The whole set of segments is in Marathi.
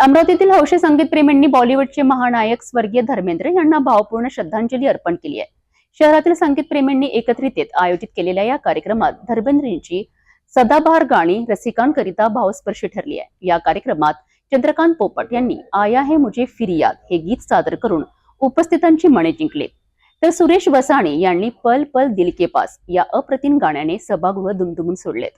अमरावतीतील हौशी संगीत प्रेमींनी बॉलिवूडचे महानायक स्वर्गीय धर्मेंद्र यांना भावपूर्ण श्रद्धांजली अर्पण केली आहे. शहरातील संगीत प्रेमींनी एकत्रित आयोजित केलेल्या या कार्यक्रमात धर्मेंद्रजींची सदाबहार गाणी रसिकांकरिता भावस्पर्शी ठरली आहे. या कार्यक्रमात चंद्रकांत पोपट यांनी आया हे मुझे फिरियाद हे गीत सादर करून उपस्थितांची मने जिंकले. तर सुरेश वसाणे यांनी पल पल दिल के पास या अप्रतिम गाण्याने सभागृह दुमदुमून सोडलेत.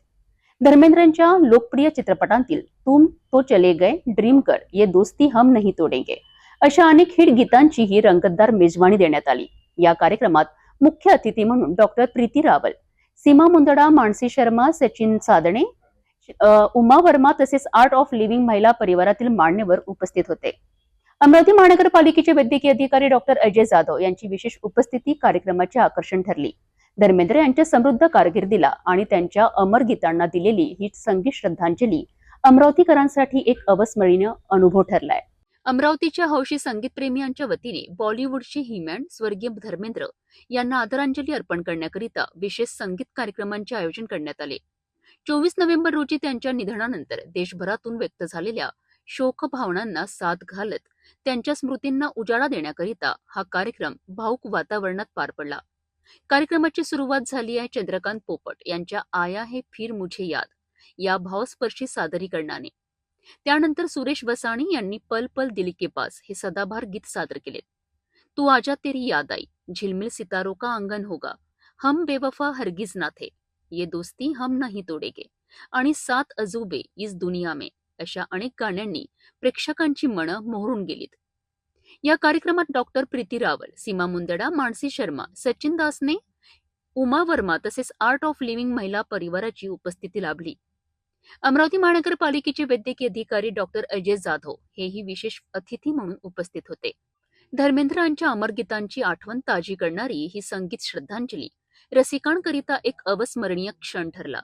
धर्मेंद्रांच्या लोकप्रिय चित्रपटांतील तुम तो चले गए ड्रीम कर ये दोस्ती हम नहीं तोडेंगे अशा अनेक हिट गीतांची ही रंगतदार मेजवानी देण्यात आली. या कार्यक्रमात मुख्य अतिथी म्हणून डॉक्टर प्रीती रावल सीमा मुंदडा मानसी शर्मा सचिन सादणे उमा वर्मा तसेच आर्ट ऑफ लिव्हिंग महिला परिवारातील मान्यवर उपस्थित होते. अमरावती महानगरपालिकेचे वैद्यकीय अधिकारी डॉक्टर अजय जाधव यांची विशेष उपस्थिती कार्यक्रमाचे आकर्षण ठरली. धर्मेंद्र यांच्या समृद्ध कारकिर्दीला आणि त्यांच्या अमर गीतांना दिलेली ही संगीत श्रद्धांजली अमरावतीकरांसाठी एक अविस्मरणीय अनुभव ठरलाय. अमरावतीच्या हौशी संगीत प्रेमियांच्या वतीने बॉलिवूडचे हिमॅन स्वर्गीय धर्मेंद्र यांना आदरांजली अर्पण करण्याकरिता विशेष संगीत कार्यक्रमांचे आयोजन करण्यात आले. चोवीस नोव्हेंबर रोजी त्यांच्या निधनानंतर देशभरातून व्यक्त झालेल्या शोक भावनांना साथ घालत त्यांच्या स्मृतींना उजाळा देण्याकरिता हा कार्यक्रम भाऊक वातावरणात पार पडला. कार्यक्रमाची सुरुवात झाली आहे चंद्रकांत पोपट यांच्या आया हे फिर मुझे याद या भावस्पर्शी सादरीकरणाने. त्यानंतर सुरेश बसाणी यांनी पल पल दिल के पास हे सदाभार गीत सादर केले तू आजा तेरी याद आई झिलमिल सितारो का अंगण होगा हम बेवफा हरगिज ना थे ये दोस्ती हम नहीं तोडेगे आणि सात अजूबे इस दुनिया में अशा अनेक गाण्यांनी प्रेक्षकांची मनं मोहरून गेलीत. या कार्यक्रमात डॉक्टर प्रीती रावल सीमा मुंदडा मानसी शर्मा सचिन दासने उमा वर्मा तसेच आर्ट ऑफ लिव्हिंग महिला परिवाराची उपस्थिती लाभली. अमरावती महानगरपालिकेचे वैद्यकीय अधिकारी डॉक्टर अजय जाधव हेही विशेष अतिथी म्हणून उपस्थित होते. धर्मेंद्रांच्या अमर गीतांची आठवण ताजी करणारी ही संगीत श्रद्धांजली रसिकांकरिता एक अविस्मरणीय क्षण ठरला.